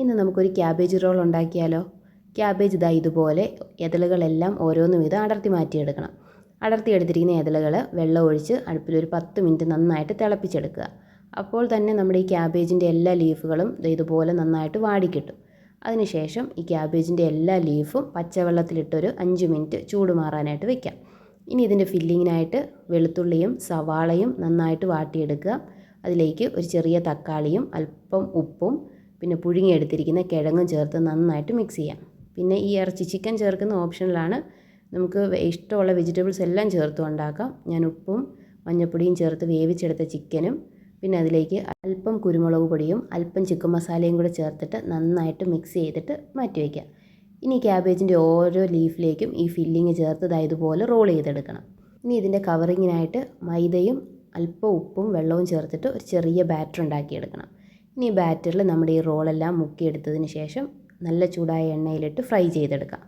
ഇന്ന് നമുക്കൊരു cabbage role ഉണ്ടാക്കിയാലോ? ക്യാബേജ് ഇതാ ഇതുപോലെ ഇതളുകളെല്ലാം ഓരോന്നും ഇത് അടർത്തി മാറ്റിയെടുക്കണം. അടർത്തി എടുത്തിരിക്കുന്ന ഇതളുകൾ വെള്ളം ഒഴിച്ച് അടുപ്പിൽ ഒരു പത്ത് മിനിറ്റ് നന്നായിട്ട് തിളപ്പിച്ചെടുക്കുക. അപ്പോൾ തന്നെ നമ്മുടെ ഈ ക്യാബേജിന്റെ എല്ലാ ലീഫുകളും ഇതുപോലെ നന്നായിട്ട് വാടിക്കിട്ടും. അതിനുശേഷം ഈ ക്യാബേജിന്റെ എല്ലാ ലീഫും പച്ചവെള്ളത്തിലിട്ടൊരു അഞ്ച് മിനിറ്റ് ചൂട് മാറാനായിട്ട് വെക്കാം. ഇനി ഇതിന്റെ ഫില്ലിങ്ങിനായിട്ട് വെളുത്തുള്ളിയും സവാളയും നന്നായിട്ട് വാട്ടിയെടുക്കുക. അതിലേക്ക് ഒരു ചെറിയ തക്കാളിയും അല്പം ഉപ്പും പിന്നെ പുഴുങ്ങിയെടുത്തിരിക്കുന്ന കിഴങ്ങും ചേർത്ത് നന്നായിട്ട് മിക്സ് ചെയ്യാം. പിന്നെ ഈ ഇറച്ചി ചിക്കൻ ചേർക്കുന്ന ഓപ്ഷനിലാണ് നമുക്ക് ഇഷ്ടമുള്ള വെജിറ്റബിൾസ് എല്ലാം ചേർത്ത് ഉണ്ടാക്കാം. ഞാൻ ഉപ്പും മഞ്ഞൾപ്പൊടിയും ചേർത്ത് വേവിച്ചെടുത്ത ചിക്കനും പിന്നെ അതിലേക്ക് അല്പം കുരുമുളക് പൊടിയും അല്പം ചിക്കൻ മസാലയും കൂടെ ചേർത്തിട്ട് നന്നായിട്ട് മിക്സ് ചെയ്തിട്ട് മാറ്റി വയ്ക്കുക ഇനി ക്യാബേജിന്റെ ഓരോ ലീഫിലേക്കും ഈ ഫില്ലിങ് ചേർത്ത് ഇതാ ഇതുപോലെ റോൾ ചെയ്തെടുക്കണം. ഇനി ഇതിന്റെ കവറിങ്ങിനായിട്ട് മൈദയും അല്പം ഉപ്പും വെള്ളവും ചേർത്തിട്ട് ഒരു ചെറിയ ബാറ്റർ ഉണ്ടാക്കിയെടുക്കണം. ഇനി ബാറ്ററിൽ നമ്മുടെ ഈ റോളെല്ലാം മുക്കിയെടുത്തതിന് ശേഷം നല്ല ചൂടായ എണ്ണയിലിട്ട് ഫ്രൈ ചെയ്തെടുക്കാം.